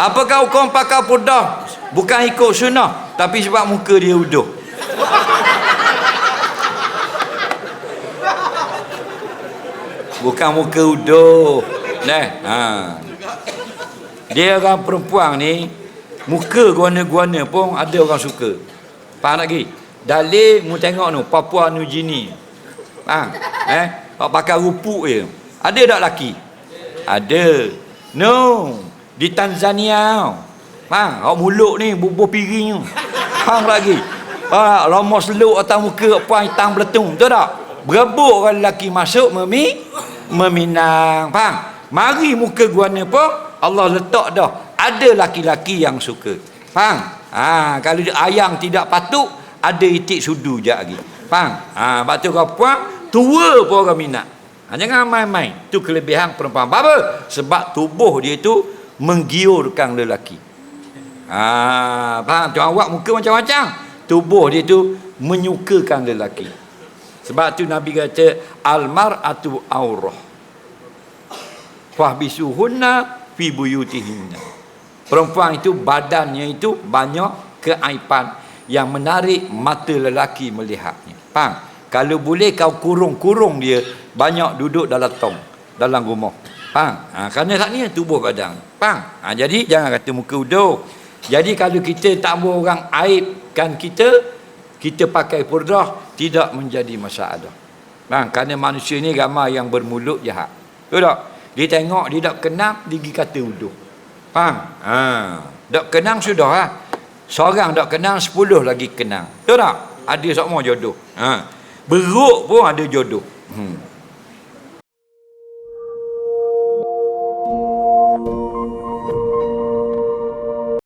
Apakah hukum pakai purdah? Bukan ikut sunnah, tapi sebab muka dia uduh. Bukan muka uduh. Nah, ha. Dia orang perempuan ni muka guana-guana pun ada orang suka. Faham lagi? Dalil mu tengok tu Papua New Guinea. Faham? Eh, pak pakai rupuk je. Ada tak laki? Ada. No. Di Tanzania. Faham? Awak muluk ni bubuh piring tu. Faham lagi? Ah, lomos seluk atas muka puan hitam beletung. Betul tak? Berebut orang lelaki masuk memi meminang. Faham? Mari muka guana pun Allah letak dah. Ada laki-laki yang suka. Faham? Ha, kalau ayang tidak patut, ada itik sudu je lagi. Faham? Ha, sebab tu kau puan, tua pun orang minat. Ha, jangan main-main. Itu kelebihan perempuan. Apa? Sebab tubuh dia tu menggiurkan lelaki. Ha, faham? Tu awak muka macam-macam. Tubuh dia tu menyukakan lelaki. Sebab tu Nabi kata, Al-mar'atu aurah fahbisuhunna fi buyutihinna perempuan itu badannya itu banyak keaiban yang menarik mata lelaki melihatnya faham kalau boleh kau kurung-kurung dia banyak duduk dalam tong dalam rumah faham ha, kerana kat ni tubuh badan. Faham ha, jadi jangan kata muka uduh jadi kalau kita tak mau orang aibkan kita kita pakai purdah tidak menjadi masalah. Faham kerana manusia ni ramai yang bermulut jahat. Betul tak? Dia tengok dia tak kenal dia kata uduh faham ha tak kenal sudah lah seorang tak kenal sepuluh lagi kenal betul tak? Ada semua jodoh. Ha. Beruk pun ada jodoh. Hmm Música